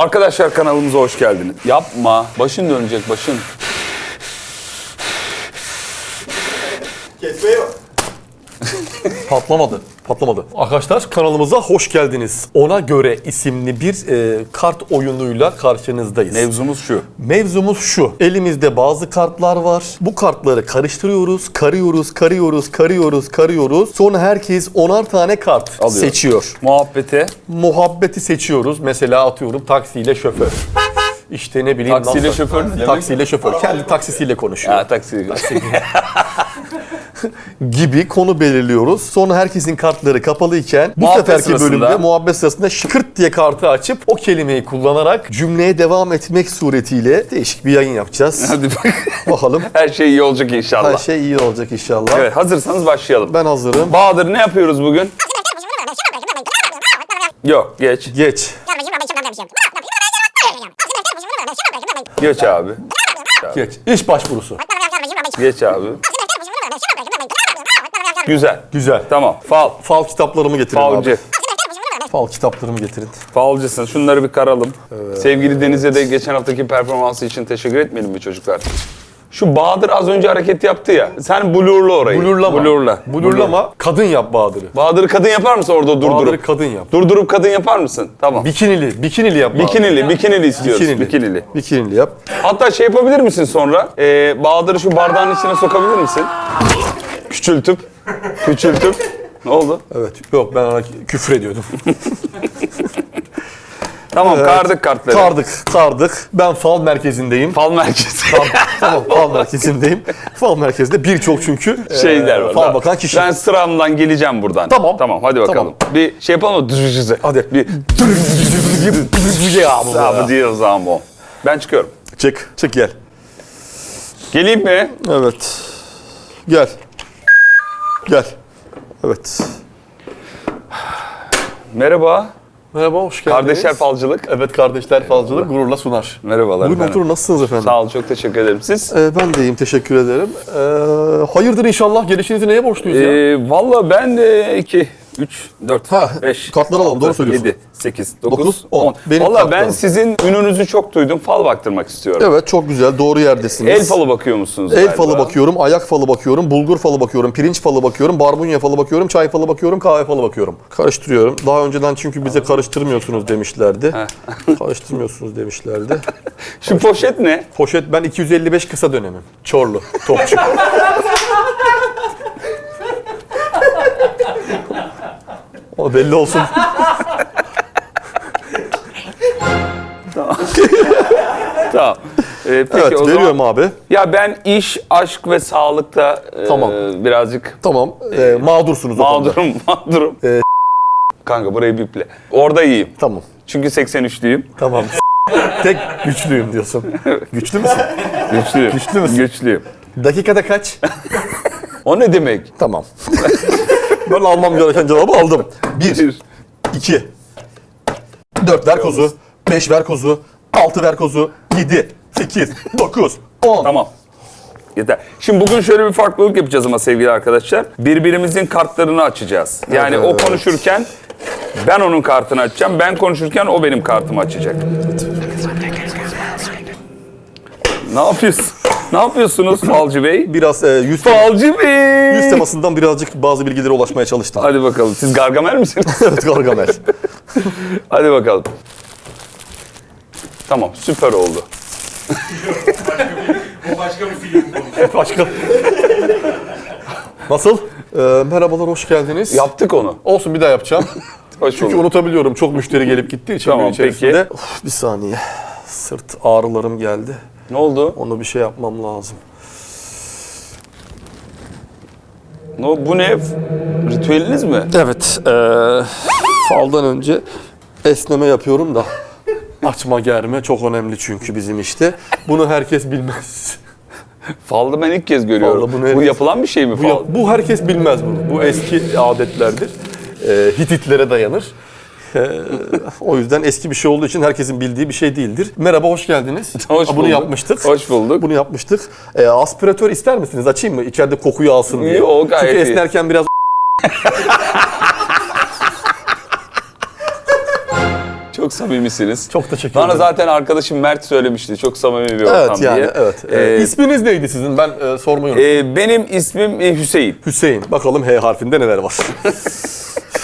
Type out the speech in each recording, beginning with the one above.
Arkadaşlar kanalımıza hoş geldiniz. Yapma. Başın dönecek başın. Patlamadı. Patlamadı. Arkadaşlar kanalımıza hoş geldiniz. Ona göre isimli bir e, kart oyunuyla karşınızdayız. Mevzumuz şu. Mevzumuz şu. Elimizde bazı kartlar var. Bu kartları karıştırıyoruz, karıyoruz, karıyoruz, karıyoruz, karıyoruz. Sonra herkes onar tane kart Alıyor. seçiyor. Muhabbete. Muhabbeti seçiyoruz. Mesela atıyorum taksiyle şoför. İşte ne bileyim. Taksiyle nasıl- şoför ne demek? Taksiyle şoför. Kendi taksisiyle konuşuyor. Ha taksi. gibi konu belirliyoruz. Sonra herkesin kartları kapalıyken bu Muhabbet seferki sırasında- bölümde muhabbet sırasında şıkırt diye kartı açıp o kelimeyi kullanarak cümleye devam etmek suretiyle değişik bir yayın yapacağız. Hadi bak. Bakalım Her şey iyi olacak inşallah. her şey iyi olacak inşallah. Evet hazırsanız başlayalım. Ben hazırım. Bahadır ne yapıyoruz bugün? Yok geç. Geç. Geç abi. Geç. İş başvurusu. Geç abi. Güzel. Güzel. Tamam. Fal. Fal kitaplarımı getirin Falcı. abi. Fal kitaplarımı getirin. Falcısın. Şunları bir karalım. Sevgili Deniz'e de geçen haftaki performansı için teşekkür etmeyelim mi çocuklar? Şu Bahadır az önce hareket yaptı ya. Sen blurla orayı. Blurlama. Blurla. Blurlama. Kadın yap Bahadır'ı. Bahadır'ı kadın yapar mısın orada durdurup? Bahadır'ı kadın yap. Durdurup kadın yapar mısın? Tamam. Bikinili. Bikinili yap Bahadır. Bikinili, bikinili istiyoruz. Bikinili. Bikinili. Bikinili yap. Hatta şey yapabilir misin sonra? Ee, Bahadır'ı şu bardağın içine sokabilir misin? Küçültüp, küçültüp. Ne oldu? Evet. Yok ben ona küfür ediyordum. Tamam, Evet. kardık kartları. Kardık, kardık. Ben fal merkezindeyim. Fal merkezi. tamam, fal merkezindeyim. Fal merkezinde birçok çünkü Şeyler e, var. fal Tamam. bakan kişi. Ben sıramdan geleceğim buradan. Tamam. Tamam, hadi bakalım. Tamam. Bir şey yapalım mı? Düzücüzü. Hadi. Bir ya bu Abi ya. diyoruz ama. Ben çıkıyorum. Çık, çık gel. Geleyim mi? Evet. Gel. Gel. Evet. Merhaba. Merhaba, hoş geldiniz. Kardeşler falcılık. Evet, kardeşler falcılık gururla sunar. Merhabalar Buyurun efendim. oturun, nasılsınız efendim? Sağ ol, çok teşekkür ederim. Siz? Ee, ben de iyiyim, teşekkür ederim. Ee, hayırdır inşallah, gelişinizi neye borçluyuz ya? Ee, Valla ben de 2, 3, 4, Ha, 5, kartları alalım, doğru söylüyorsun. 7, 8, 9, Dokuz, 10. on. Benim Valla ben sizin ününüzü çok duydum. Fal baktırmak istiyorum. Evet, çok güzel, doğru yerdesiniz. El falı bakıyor musunuz? El galiba? falı bakıyorum, ayak falı bakıyorum, bulgur falı bakıyorum, pirinç falı bakıyorum, barbunya falı bakıyorum, çay falı bakıyorum, kahve falı bakıyorum. Karıştırıyorum. Daha önceden çünkü bize karıştırmıyorsunuz demişlerdi. Karıştırmıyorsunuz demişlerdi. Şu poşet ne? Poşet ben 255 kısa dönemim. Çorlu, topçu. o belli olsun. Tamam. Ee, peki Evet, o zaman- veriyorum abi. Ya ben iş, aşk ve sağlıkta e, Tamam. birazcık Tamam. Ee, mağdursunuz o konuda. mağdurum, mağdurum. Ee, Kanka burayı biple. Orada iyiyim. Tamam. Çünkü 83'lüyüm. Tamam. Tek güçlüyüm diyorsun. Güçlü müsün? Güçlüyüm. Güçlü müsün? Güçlüyüm. Dakikada kaç? O ne demek? Tamam. Ben almam gereken cevabı aldım. Bir, iki, dört ver kozu, beş ver kozu, altı ver kozu, yedi, sekiz, dokuz, on. Tamam. Yeter. Şimdi bugün şöyle bir farklılık yapacağız ama sevgili arkadaşlar. Birbirimizin kartlarını açacağız. Yani o konuşurken ben onun kartını açacağım. Ben konuşurken o benim kartımı açacak. Ne yapıyorsun? Ne yapıyorsunuz Falcı Bey? Biraz e, yüz, Falcı Bey! yüz temasından birazcık bazı bilgilere ulaşmaya çalıştım. Hadi bakalım. Siz Gargamel misiniz? evet Gargamel. Hadi bakalım. Tamam, süper oldu. Başka. Nasıl? Ee, merhabalar, hoş geldiniz. Yaptık onu. Olsun bir daha yapacağım. Hoş Çünkü bulduk. unutabiliyorum. Çok müşteri gelip gittiği için Tamam, gün içerisinde. peki. Of, bir saniye. Sırt ağrılarım geldi. Ne oldu? Onu bir şey yapmam lazım. Ne, bu ne? Ritüeliniz mi? Evet. eee faldan önce esneme yapıyorum da. Açma germe çok önemli çünkü bizim işte. Bunu herkes bilmez. Falda ben ilk kez görüyorum. Falda bunu bu herkes- yapılan bir şey mi Bu, fal? bu herkes bilmez bunu. Bu eski adetlerdir. Eee Hititlere dayanır. Eee, o yüzden eski bir şey olduğu için herkesin bildiği bir şey değildir. Merhaba, hoş geldiniz. Hoş Bunu bulduk. yapmıştık. Hoş bulduk. Bunu yapmıştık. Eee, aspiratör ister misiniz? Açayım mı? İçeride kokuyu alsın diye. Yo, gayet Çünkü iyi. esnerken biraz Çok samimisiniz. Çok teşekkür Bana ederim. zaten arkadaşım Mert söylemişti. Çok samimi bir ortam Evet yani diye. evet. Ee, Ee, İsminiz neydi sizin? Ben e, sormayı unuttum. e, benim ismim e, Hüseyin. Hüseyin. Bakalım H harfinde neler var.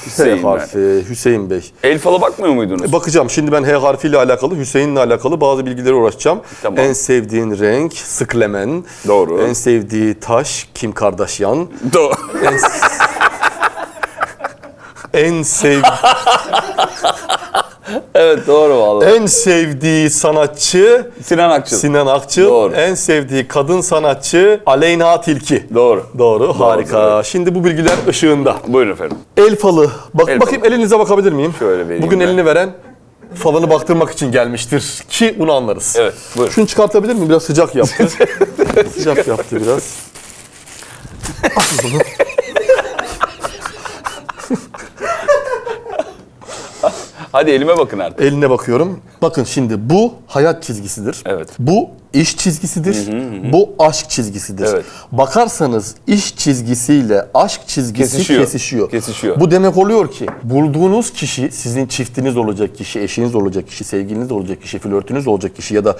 H Hüseyin ben. harfi Hüseyin Bey. El falı bakmıyor muydunuz? Bakacağım. Şimdi ben H harfiyle alakalı, Hüseyin'le alakalı bazı bilgileri uğraşacağım. Tamam. En sevdiğin renk sıklemen. Doğru. En sevdiği taş Kim Kardashian. Doğru. En, en sev evet doğru vallahi. en sevdiği sanatçı Sinan Akçıl. Sinan Akçıl. Doğru. En sevdiği kadın sanatçı Aleyna Tilki. Doğru. Doğru, harika. Şimdi bu bilgiler ışığında. Buyurun efendim. El falı. Bak El bakayım elinize bakabilir miyim? Şöyle vereyim Bugün ben. elini veren falını baktırmak için gelmiştir ki bunu anlarız. Evet, buyurun. Şunu çıkartabilir miyim? Biraz sıcak yaptı. sıcak yaptı biraz. Al bunu. Hadi elime bakın artık. Eline bakıyorum. Bakın şimdi bu hayat çizgisidir. Evet. Bu iş çizgisidir. Bu aşk çizgisidir. Evet. Bakarsanız iş çizgisiyle aşk çizgisi Kesişiyor. kesişiyor. Kesişiyor. Bu demek oluyor ki bulduğunuz kişi sizin çiftiniz olacak kişi, eşiniz olacak kişi, sevgiliniz olacak kişi, flörtünüz olacak kişi ya da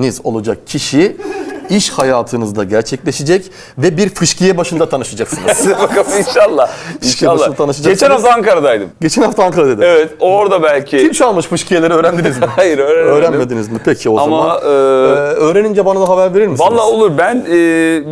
badiniz olacak kişi iş hayatınızda gerçekleşecek ve bir fışkiye başında tanışacaksınız. Bakalım inşallah. başında İnşallah. tanışacaksınız. Geçen hafta Ankara'daydım. Geçen hafta Ankara'da. Evet orada belki. Kim çalmış fışkiyeleri öğrendiniz mi? Hayır öğrenemedim. Öğrenmediniz mi? Peki o Ama zaman. e, Ee, öğrenince bana da haber verir misiniz? Valla olur ben e,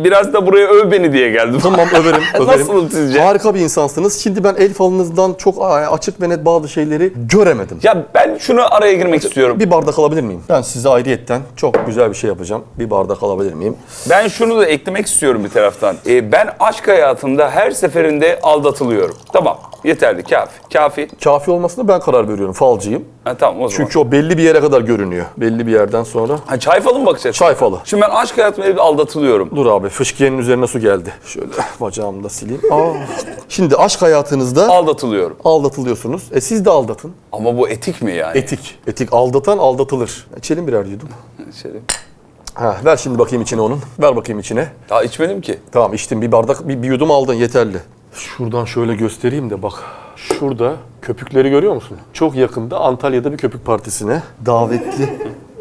biraz da buraya öv beni diye geldim. Tamam överim, överim. Nasılım sizce? Harika bir insansınız. Şimdi ben el falınızdan çok açık ve net bazı şeyleri göremedim. Ya ben şunu araya girmek istiyorum. Bir bardak alabilir miyim? Ben size ayrıyetten çok güzel bir şey yapacağım. Bir bardak alabilir miyim? Ben şunu da eklemek istiyorum bir taraftan. E, ben aşk hayatımda her seferinde aldatılıyorum. Tamam yeterli kafi. Kafi. Kafi olmasına ben karar veriyorum. Falcıyım. Ha, tamam o zaman. Çünkü o belli bir yere kadar görünüyor. Belli bir yerden sonra. Ha, çay falı mı bakacağız? Çay falı. Şimdi ben aşk hayatımda hep aldatılıyorum. Dur abi fışkiyenin üzerine su geldi. Şöyle bacağımı da sileyim. Aa. Şimdi aşk hayatınızda Aldatılıyorum. aldatılıyorsunuz. E siz de aldatın. Ama bu etik mi yani? Etik. Etik aldatan aldatılır. İçelim birer yudum. Şöyle. Ha, ver şimdi bakayım içine onun. Ver bakayım içine. Daha içmedim ki. Tamam içtim bir bardak bir, bir yudum aldın yeterli. Şuradan şöyle göstereyim de bak. Şurada köpükleri görüyor musun? Çok yakında Antalya'da bir köpük partisine davetli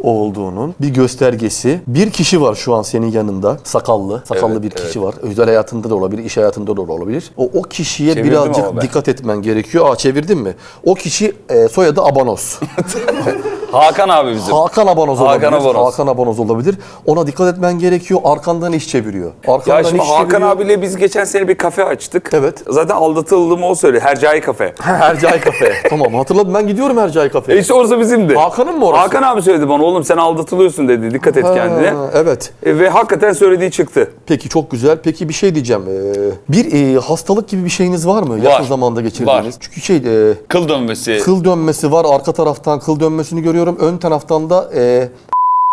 olduğunun bir göstergesi. Bir kişi var şu an senin yanında. Sakallı. Sakallı Evet, bir kişi var. Özel hayatında da olabilir, iş hayatında da olabilir. O, o kişiye Çevirdim birazcık dikkat etmen gerekiyor. Aa çevirdin mi? O kişi e, soyadı Abanos. Hakan abi bizim. Hakan Abanoz Hakan olabilir. Abanoz. Hakan Abanoz olabilir. Ona dikkat etmen gerekiyor. Arkandan iş çeviriyor. Arkandan Ya şimdi iş Hakan çeviriyor. abiyle biz geçen sene bir kafe açtık. Evet. Zaten aldatıldığımı o söyledi. Hercai kafe. Hercai Kafe. tamam hatırladım ben gidiyorum Hercai Kafe'ye. E işte orası bizimdi. Hakan'ın mı orası? Hakan abi söyledi bana oğlum sen aldatılıyorsun dedi. Dikkat et kendine. Ha, evet. E, ve hakikaten söylediği çıktı. Peki çok güzel. Peki bir şey diyeceğim. Ee, bir e, hastalık gibi bir şeyiniz var mı? Yakın zamanda geçirdiğiniz. Var. Çünkü şey e, Kıl dönmesi. kıl dönmesi var. Arka taraftan kıl dönmesini görüyorum. Ön taraftan da e,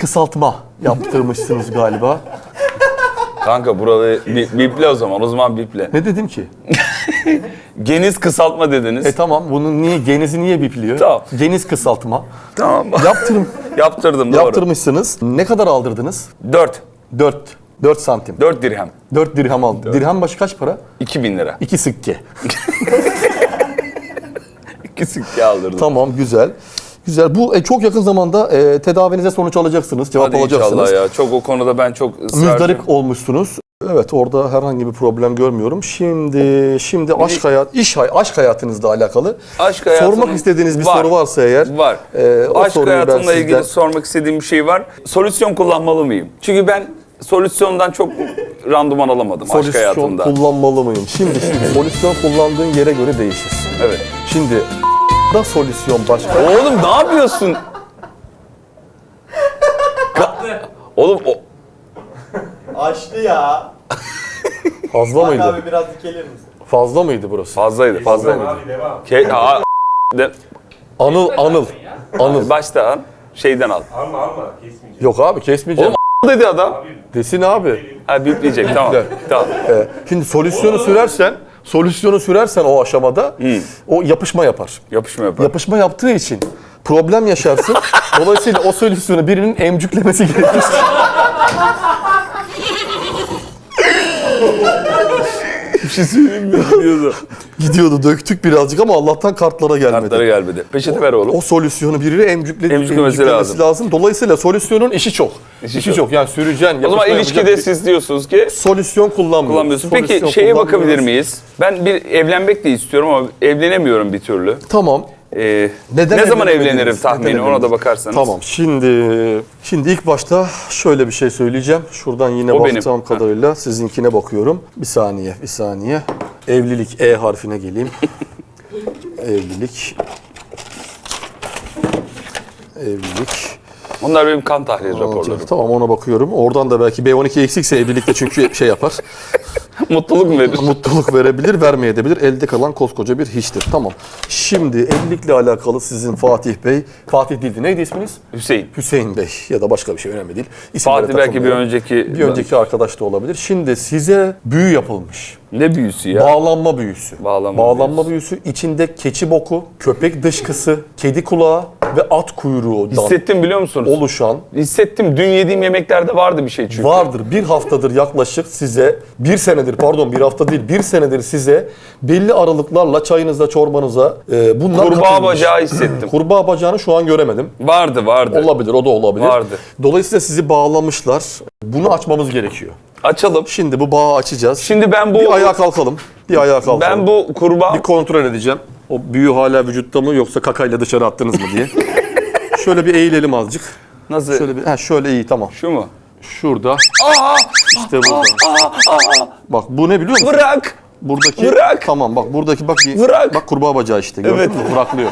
kısaltma yaptırmışsınız galiba. Kanka buraları bi- biple o zaman. O zaman biple. Ne dedim ki? Geniz kısaltma dediniz. E tamam bunun niye genizi niye bipliyor? Tamam. Geniz kısaltma. tamam. Yaptırım. Yaptırdım doğru. Yaptırmışsınız. Ne kadar aldırdınız? 4. 4. 4 santim. 4 dirhem. 4 dirham aldı. Dirham başı kaç para? 2000 lira. 2 sikke. İki sikke aldırdım. Tamam güzel. Güzel. Bu e, çok yakın zamanda e, tedavinize sonuç alacaksınız. Cevap Hadi alacaksınız. inşallah ya. Çok o konuda ben çok ısrarcıyım. Müzdarip olmuşsunuz. Evet orada herhangi bir problem görmüyorum. Şimdi şimdi aşk hayat iş hay aşk hayatınızla alakalı Aşk hayatım sormak istediğiniz bir var. soru varsa eğer Var. e, o Aşk soruyu ben hayatımla ilgili sizden sormak istediğim bir şey var. Solüsyon kullanmalı mıyım? Çünkü ben solüsyondan çok randıman alamadım aşk solüsyon hayatımda. kullanmalı mıyım? Şimdi şimdi solüsyon kullandığın yere göre değişir. evet. Şimdi da solüsyon başka. Oğlum ne yapıyorsun? Oğlum o... Açtı ya. Fazla Bak mıydı? abi biraz dikelir misin? Fazla mıydı burası? Fazlaydı, fazlaydı. Abi devam. Ke- Aa, de- Anıl Anıl. Anıl. başta al, şeyden al. Alma alma kesmeyeceğim. Yok abi kesmeyeceğim. Oğlum dedi adam. Desin abi. Ha bipleyecek tamam. Tamam. Ee, şimdi solüsyonu sürersen, solüsyonu sürersen o aşamada o yapışma yapar. Yapışma yapar. Yapışma yaptığı için problem yaşarsın. Dolayısıyla o solüsyonu birinin emcüklemesi gerekir. Bir şey söyleyeyim mi? Gidiyordu. Gidiyordu döktük birazcık ama Allah'tan kartlara gelmedi. Kartlara gelmedi. Peçete ver oğlum. O solüsyonu biri emcükle, Emcüklemesi emcüklemesi lazım. Dolayısıyla solüsyonun işi çok. İşi İşi, çok. çok. Yani süreceksin. O zaman ilişkide yapacaksın. siz diyorsunuz ki solüsyon kullanmıyoruz. kullanmıyorsun. Peki Solüsyon şeye bakabilir miyiz? Ben bir evlenmek de istiyorum ama evlenemiyorum bir türlü. Tamam. Ee, Neden ne zaman evlenirim tahmini Neden ona da bakarsanız. Tamam. Şimdi şimdi ilk başta şöyle bir şey söyleyeceğim. Şuradan yine O benim. baktığım kadarıyla sizinkine bakıyorum. Bir saniye, bir saniye. Evlilik E harfine geleyim. Evlilik. Evlilik. Onlar benim kan tahlili raporlarım. Tamam ona bakıyorum. Oradan da belki B12 eksikse evlilikte çünkü şey yapar. Mutluluk mu verir? mutluluk verebilir, vermeyebilir. Elde kalan koskoca bir hiçtir. Tamam. Şimdi evlilikle alakalı sizin Fatih Bey, Fatih değildi. Neydi isminiz? Hüseyin. Hüseyin Bey ya da başka bir şey önemli değil. İsimlere Fatih belki bir takılmayalım. önceki... bir önceki arkadaş da olabilir. Şimdi size büyü yapılmış. Ne büyüsü ya? Bağlanma büyüsü. Bağlanma Bağlanma büyüsü. içinde keçi boku, köpek dışkısı, kedi kulağı ve at kuyruğundan Hissettim biliyor musunuz? oluşan Hissettim. Dün yediğim yemeklerde vardı bir şey çünkü. vardır. Bir haftadır yaklaşık size, bir senedir pardon bir hafta değil, bir senedir size belli aralıklarla çayınıza, çorbanıza e, bunlar Kurbağa katılmış. bacağı hissettim. Kurbağa bacağını şu an göremedim. Vardı vardı. Olabilir, o da olabilir. Vardı. Dolayısıyla sizi bağlamışlar. Bunu açmamız gerekiyor. Açalım. Şimdi bu bağı açacağız. Şimdi ben bu... bir ayağa kalkalım. Bir ayağa kalkalım. Ben bu kurbağa... bir kontrol edeceğim. O büyü hala vücutta mı yoksa kakayla dışarı attınız mı diye. şöyle bir eğilelim azıcık. Nasıl? Şöyle bir, ha şöyle iyi tamam. Şu mu? Şurada. Aa! İşte burada. Bak bu ne biliyor musun? Bırak! Buradaki Bırak! Tamam bak buradaki bak Bırak! bak kurbağa bacağı işte gördün Evet. mü? Bıraklıyor.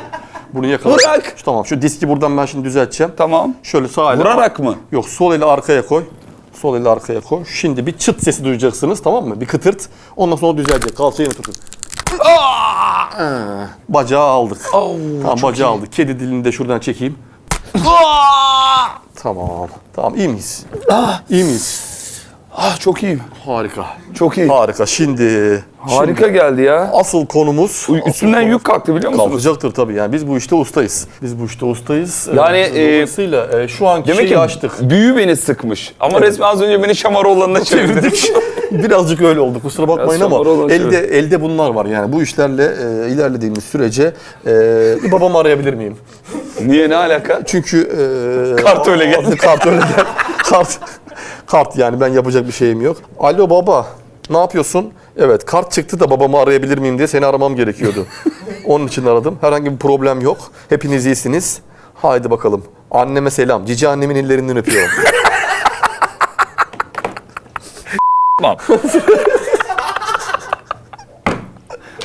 Bunu yakala. Bırak! Şu, tamam şu diski buradan ben şimdi düzelteceğim. Tamam. Şöyle sağ ile Vurarak mı? Yok sol eli arkaya koy. Sol eli arkaya koy. Şimdi bir çıt sesi duyacaksınız tamam mı? Bir kıtırt. Ondan sonra o düzelecek. Kalçayı yine tutun. Ee, Bacağı aldık. tamam bacağı aldık. Kedi dilini de şuradan çekeyim. Tamam. Tamam iyi miyiz? İyi miyiz? Ah çok iyiyim. Harika. Çok iyi. Harika. Şimdi Harika geldi ya. asıl konumuz Uy, Üstümden yük kalktı biliyor musunuz? kalkacaktır tabii. Yani biz bu işte ustayız. Biz bu işte ustayız. Yani, Ee, e, dolayısıyla e, şu anki Demek şeyi ki açtık. büyü beni sıkmış. Ama resmen az önce beni Şamaroğlan'ına çevirdik. Birazcık öyle oldu kusura bakmayın Biraz ama elde elde bunlar var yani bu işlerle e, ilerlediğimiz sürece e, bir babamı arayabilir miyim? Niye ne alaka? Çünkü e, Kart öyle geldi. Kart öyle geldi. Kart kart yani ben yapacak bir şeyim yok. Alo baba ne yapıyorsun? Evet kart çıktı da babamı arayabilir miyim diye seni aramam gerekiyordu. Onun için aradım. Herhangi bir problem yok. Hepiniz iyisiniz. Haydi bakalım. Anneme selam. Cici annemin ellerinden öpüyorum. Tamam.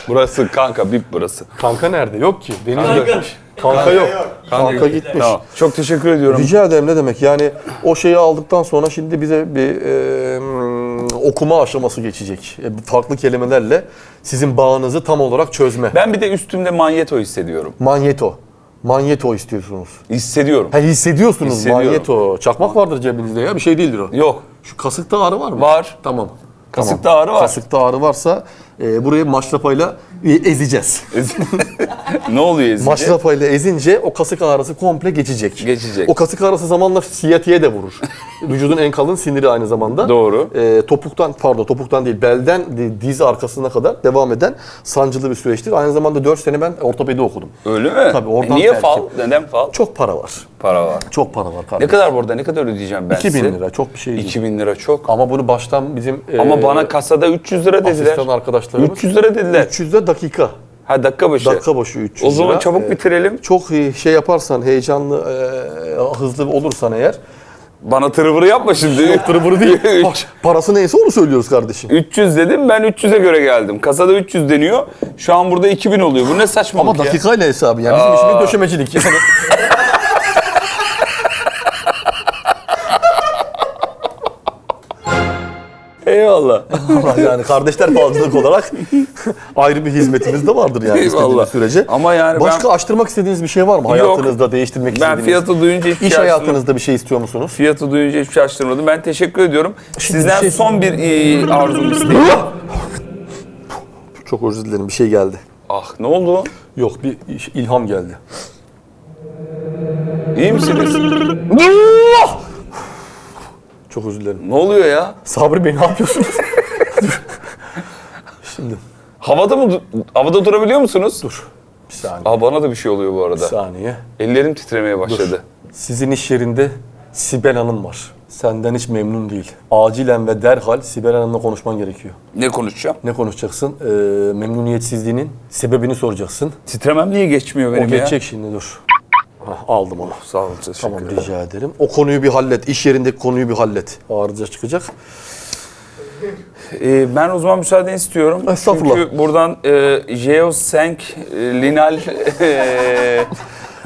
burası kanka bip burası. Kanka nerede? Yok ki. Deniz Kanka. Kanka yok. Kanka gitmiş. Tamam. Çok teşekkür ediyorum. Rica ederim ne demek yani o şeyi aldıktan sonra şimdi bize bir e, mm, okuma aşaması geçecek. E, farklı kelimelerle sizin bağınızı tam olarak çözme. Ben bir de üstümde manyeto hissediyorum. Manyeto. Manyeto istiyorsunuz. Hissediyorum. Ha hissediyorsunuz Hissediyorum. manyeto. Çakmak vardır cebinizde ya bir şey değildir o. Yok. Şu kasıkta ağrı var mı? Var. Tamam. Kasıkta ağrı var. Kasıkta ağrı varsa e, burayı maşrapayla ezeceğiz. ne oluyor ezince? Maşrapayla ezince o kasık ağrısı komple geçecek. Geçecek. O kasık ağrısı zamanla siyatiye de vurur. Vücudun en kalın siniri aynı zamanda. Doğru. Ee, topuktan pardon topuktan değil belden di- diz arkasına kadar devam eden sancılı bir süreçtir. Aynı zamanda 4 sene ben ortopedi okudum. Öyle mi? Tabii, oradan E niye terkim. fal? Neden fal? Çok para var. Para var. Çok para var Ne kardeşim. kadar burada? Ne kadar ödeyeceğim ben 2000 size? lira çok bir şey değil. 2000 lira çok. Ama bunu baştan bizim Ama e, bana kasada 300 lira dediler. asistan arkadaşlarımız 300 lira dediler. 300 lira dakika. Ha dakika başı. Dakika başı 300 o zaman lira. çabuk Ee, bitirelim. Çok iyi şey yaparsan, heyecanlı, e, hızlı olursan eğer Bana tırvırı yapma şimdi. Tırvırı değil. Parası neyse onu söylüyoruz kardeşim. 300 dedim ben 300'e göre geldim. Kasada 300 deniyor. Şu an burada 2000 oluyor. Bu ne saçmalık Ama ya? dakikayla hesabı yani bizim işimiz döşemecilik. Yani. Eyvallah. yani kardeşler falcılık olarak ayrı bir hizmetimiz de vardır yani Eyvallah. sürece. Ama yani Başka açtırmak istediğiniz bir şey var mı? Hayatınızda değiştirmek ben istediğiniz. fiyatı duyunca hiçbir İş şey hayatınızda bir şey istiyor musunuz? Fiyatı duyunca hiçbir şey açtırmadım. Ben teşekkür ediyorum. Şimdi Sizden bir şey- son bir e, arzum isteğim. Çok özür dilerim bir şey geldi. ah ne oldu? Yok bir ilham geldi. İyi misiniz? Çok özür dilerim. ne oluyor ya? Sabri Bey ne yapıyorsunuz? Şimdi Havada mı havada durabiliyor musunuz? dur. Bir saniye. Aa bana da bir şey oluyor bu Bir arada. saniye. Ellerim titremeye başladı. Sizin iş yerinde Sibel Hanım var. Senden hiç memnun değil. Acilen ve derhal Sibel Hanım'la konuşman gerekiyor. Ne konuşacağım? Ne konuşacaksın? Ee, memnuniyetsizliğinin sebebini soracaksın. Titremem niye geçmiyor O benim ya? geçecek şimdi dur. Aldım onu. Sağ olun. teşekkür Tamam ederim. rica ederim. O konuyu bir hallet. İş yerindeki konuyu bir hallet. Arıza çıkacak. Ee, ben o zaman müsaade istiyorum. Estağfurullah. Çünkü buradan e, Geosenk e, Linal e,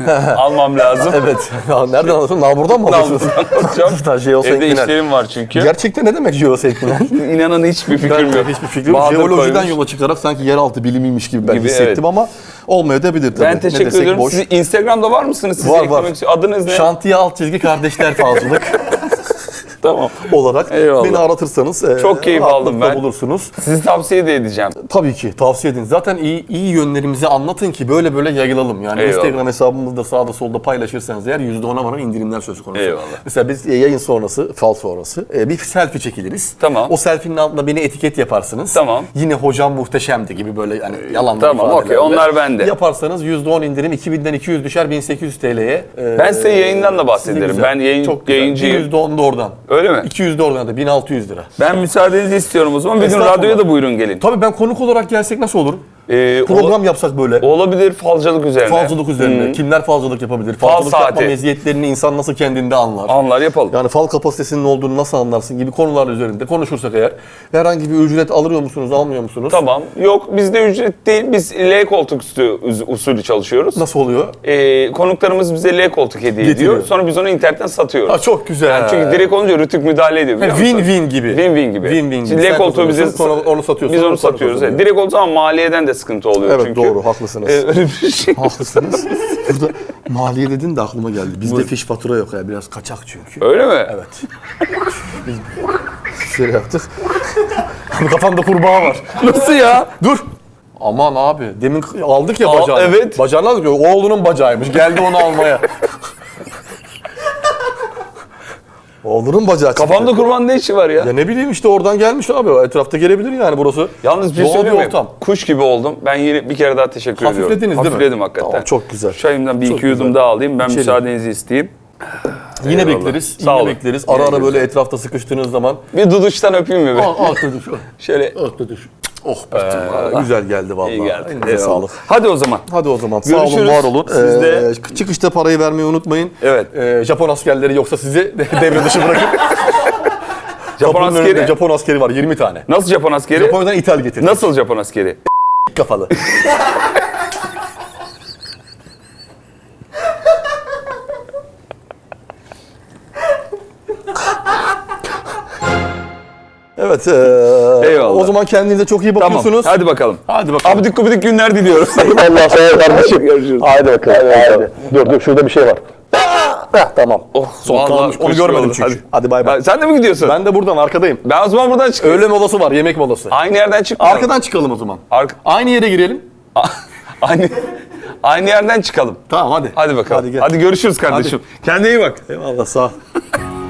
almam lazım. Evet. Ya Nereden alıyorsun? Nalbur'dan mı alıyorsun? Alacağım. Jeosenk Evde işlerim var çünkü. Gerçekten ne demek jeosenklinal? İnanın hiçbir fikrim yok. Hiçbir fikrim yok. Bahadır Jeolojiden koymuş. yola çıkarak sanki yeraltı bilimiymiş gibi ben Gibi, hissettim evet. ama olmayabilir tabii. Ben teşekkür desek ediyorum. boş. Siz Instagram'da var mısınız? Sizi Var eklemek var. istiyorum. Adınız ne? Şantiye alt çizgi kardeşler fazlalık Tamam. olarak Eyvallah. beni aratırsanız e, Çok keyif aldım ben. bulursunuz. Sizi tavsiye de edeceğim. Tabii ki tavsiye edin. Zaten iyi iyi yönlerimizi anlatın ki böyle böyle yayılalım. Yani Eyvallah. Instagram hesabımızda sağda solda paylaşırsanız eğer %10'a varan indirimler söz konusu. Eyvallah. Mesela biz e, yayın sonrası, fal sonrası e, bir selfie çekiliriz. Tamam. O selfie'nin altında beni etiket yaparsınız. Tamam. Yine hocam muhteşemdi gibi böyle hani yalan Tamam, okey. Onlar bende. Yaparsanız %10 indirim 2000'den 200 düşer 1800 TL'ye. E, Ben size yayından da bahsederim. Ben yayın- Çok güzel. yayıncıyım. %10 da oradan. Öyle mi? 200 de oradan da 1600 lira. Ben müsaadenizi istiyorum o zaman. Bir gün Estağfurullah. radyoya da buyurun gelin. Tabii ben konuk olarak gelsek nasıl olur? Ee, Program yapsak böyle. ola- olabilir falcılık üzerine. Falcılık üzerine. Hı. Kimler falcılık yapabilir? Fal Falcılık yapma saati. meziyetlerini insan nasıl kendinde anlar? Anlar yapalım. Yani fal kapasitesinin olduğunu nasıl anlarsın gibi konular üzerinde konuşursak eğer herhangi bir ücret alıyor musunuz, almıyor musunuz? Tamam. Yok bizde ücret değil. Biz L koltuk üstü us- usulü çalışıyoruz. Nasıl oluyor? Ee, konuklarımız bize L koltuk hediye Getiriyor. ediyor. Sonra biz onu internetten satıyoruz. Ha, çok güzel. Yani çünkü direkt olunca rütük müdahale ediyor. biliyor musun? Win-win gibi. Win-win gibi. Win-win gibi. Şimdi L Sen koltuğu bize kazanıyorsun, sonra onu satıyorsun, Biz onu satıyoruz. kazanıyor. Direkt olduğu zaman maliyeden de sıkıntı oluyor Evet, çünkü. doğru, haklısınız. Ee, öyle bir şey. Haklısınız. Burada maliye dedin de aklıma geldi. Bizde fiş fatura yok ya. Biraz kaçak çünkü. Öyle mi? Evet. Biz şöyle yaptık. Abi kafanda kurbağa var. Nasıl ya? Dur. Aman abi demin aldık ya Aa, bacağını. evet. Bacağını aldık ya oğlunun bacağıymış. Geldi onu almaya. Oğlunun bacağı çıktı. Kafamda kurban ne işi var ya? Ya ne bileyim işte oradan gelmiş abi. Etrafta gelebilir yani burası. Yalnız bir şey Doğal söyleyeyim mi? ortam. Kuş gibi oldum. Ben yine bir kere daha teşekkür ediyorum. Hafiflediniz değil mi? Hafifledim hakikaten. Tamam, çok güzel. Çayımdan bir Çok iki yudum güzel. daha alayım. Ben İçelim. müsaadenizi isteyeyim. Yine Eyvallah. bekleriz. Sağ yine olun. bekleriz. Ara Yine ara böyle etrafta sıkıştığınız zaman. Bir duduştan öpeyim mi? be? Al al düş. Şöyle Al düş. Oh be. Güzel geldi vallahi. iyi geldi. Elinize Eyvallah. sağlık. Hadi o zaman. Hadi o zaman. Sağ Görüşürüz. olun, var olun. Siz de- Ee, çıkışta parayı vermeyi unutmayın. Evet. Ee, Japon askerleri yoksa sizi devre dışı bırakın. Japon Kapının askeri. Japon askeri var 20 tane. Nasıl Japon askeri? Japonya'dan ithal getirdik. Nasıl Japon askeri? kafalı. Evet. ee, Eyvallah. O zaman kendinize çok iyi Tamam. bakıyorsunuz. Hadi bakalım. Hadi bakalım. Abidik gubidik günler diliyoruz. Allah sana kardeşim. Görüşürüz. Haydi bakalım. Haydi. Dur dur şurada bir şey var. Heh, tamam. Oh, Son kalmış. Onu görmedim çünkü. Hadi bay bay. Sen de mi gidiyorsun? Ben, Ben de buradan arkadayım. o zaman buradan çıkıyorum. Öğle molası var, yemek molası. Aynı yerden çıkmayalım. Arkadan çıkalım o zaman. Arka... Aynı yere girelim. aynı aynı yerden çıkalım. Tamam hadi. Hadi bakalım. Hadi Hadi, gel. görüşürüz kardeşim. Kendine iyi bak. Eyvallah sağ ol.